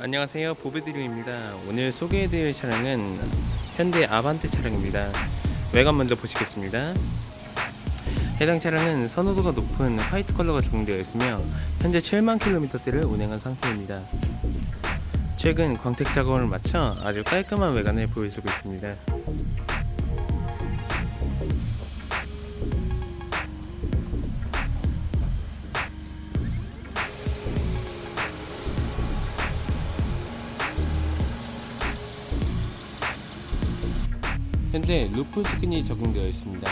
안녕하세요. 보배드림입니다. 오늘 소개해드릴 차량은 현대 아반떼 차량입니다. 외관 먼저 보시겠습니다. 해당 차량은 선호도가 높은 화이트 컬러가 적용되어 있으며 현재 7만 킬로미터대를 운행한 상태입니다. 최근 광택 작업을 마쳐 아주 깔끔한 외관을 보여주고 있습니다 현재 루프 스킨이 적용되어 있습니다.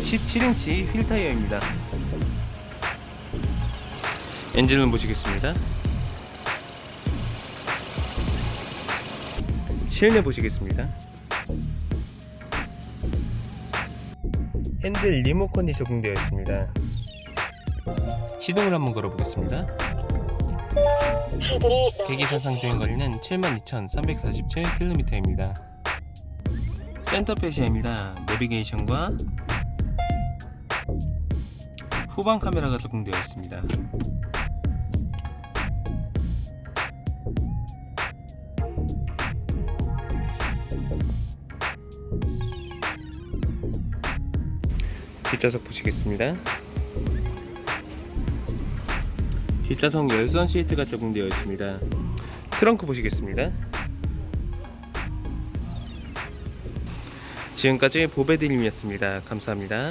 17인치 휠 타이어입니다. 엔진을 보시겠습니다. 실내 보시겠습니다. 핸들 리모컨이 적용되어 있습니다. 시동을 한번 걸어보겠습니다. 계기사상 주행 거리는 72,347km입니다. 센터페시아입니다. 내비게이션과 후방 카메라가 적용되어 있습니다. 뒷좌석 보시겠습니다. 뒷좌석 열선 시트가 적용되어 있습니다. 트렁크 보시겠습니다. 지금까지 보배드림이었습니다. 감사합니다.